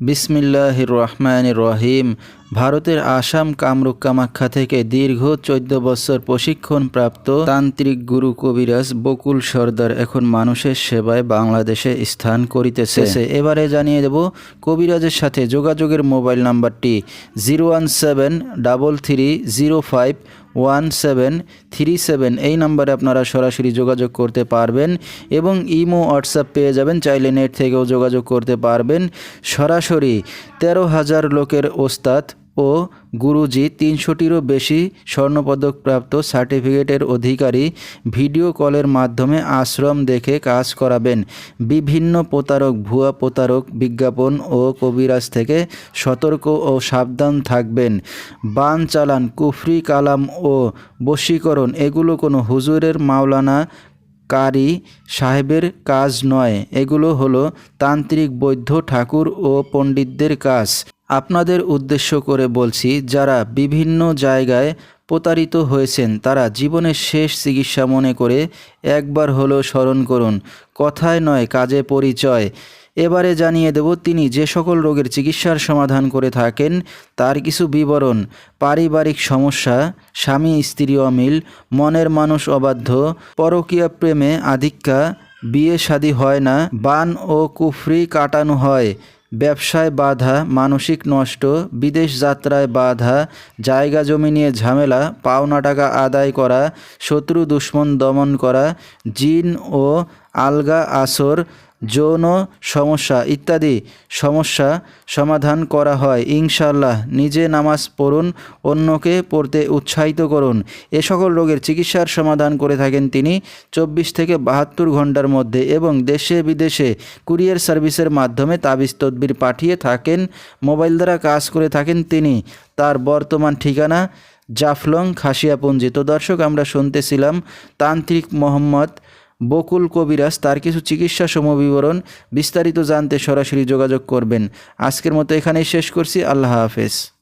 বিসমিল্লাহ রহমান রহিম। ভারতের আসাম কামরূপ কামাখ্যা থেকে দীর্ঘ চোদ্দ বছর প্রশিক্ষণপ্রাপ্ত তান্ত্রিক গুরু কবিরাজ বকুল সর্দার এখন মানুষের সেবায় বাংলাদেশে স্থান করিতেছে। এবারে জানিয়ে দেব কবিরাজের সাথে যোগাযোগের মোবাইল নাম্বারটি zero one seven double three zero five one seven three seven এই নাম্বারে আপনারা সরাসরি যোগাযোগ করতে পারবেন এবং ইমো, হোয়াটসঅ্যাপ পেয়ে যাবেন। চাইলে নেট থেকেও যোগাযোগ করতে পারবেন। সরাসরি তেরো হাজার লোকের ওস্তাদ ও গুরুজি তিনশোটিরও বেশি স্বর্ণপদকপ্রাপ্ত সার্টিফিকেটের অধিকারী ভিডিও কলের মাধ্যমে আশ্রম দেখে কাজ করাবেন। বিভিন্ন প্রতারক, ভুয়া প্রতারক, বিজ্ঞাপন ও কবিরাজ থেকে সতর্ক ও সাবধান থাকবেন। বান চালান, কুফরি কালাম ও বশীকরণ, এগুলো কোনো হুজুরের মাওলানা কারি সাহেবের কাজ নয়। এগুলো হলো তান্ত্রিক বৈদ্য ঠাকুর ও পণ্ডিতদের কাজ। আপনাদের উদ্দেশ্য করে বলছি, যারা বিভিন্ন জায়গায় প্রতারিত হয়েছেন, তারা জীবনের শেষ চিকিৎসা মনে করে একবার হলেও স্মরণ করুন। কথায় নয়, কাজে পরিচয়। এবারে জানিয়ে দেব, তিনি যে সকল রোগের চিকিৎসার সমাধান করে থাকেন, তার কিছু বিবরণ। পারিবারিক সমস্যা, স্বামী, স্ত্রী অমিল, মনের মানুষ অবাধ্য, পরকীয়া প্রেমে আধিক্যা বিয়ে শাদী হয় না, বান ও কুফরি কাটানো হয়। ব্যবসায় বাধা, মানসিক নষ্ট, বিদেশ যাত্রায় বাধা, জায়গা জমি নিয়ে ঝামেলা, পাওনা টাকা আদায় করা, শত্রু দুশ্মন দমন করা, জিন ও আলগা আসর যৌন সমস্যা ইত্যাদি সমস্যা সমাধান করা হয়। ইনশাল্লাহ নিজে নামাজ পড়ুন, অন্যকে পড়তে উৎসাহিত করুন। এ সকল রোগের চিকিৎসার সমাধান করে থাকেন তিনি চব্বিশ থেকে বাহাত্তর ঘণ্টার মধ্যে এবং দেশে বিদেশে কুরিয়ার সার্ভিসের মাধ্যমে তাবিজ তদবির পাঠিয়ে থাকেন, মোবাইল দ্বারা কাজ করে থাকেন তিনি। তার বর্তমান ঠিকানা জাফলং খাসিয়াপুঞ্জি। তো দর্শক, আমরা শুনতেছিলাম তান্ত্রিক মোহাম্মদ বকুল কবিরাজ তার কিছু চিকিৎসা সমবিবরণ বিস্তারিত জানতে সরাসরি যোগাযোগ করবেন। আজকের মতো এখানেই শেষ করছি। আল্লাহ হাফেজ।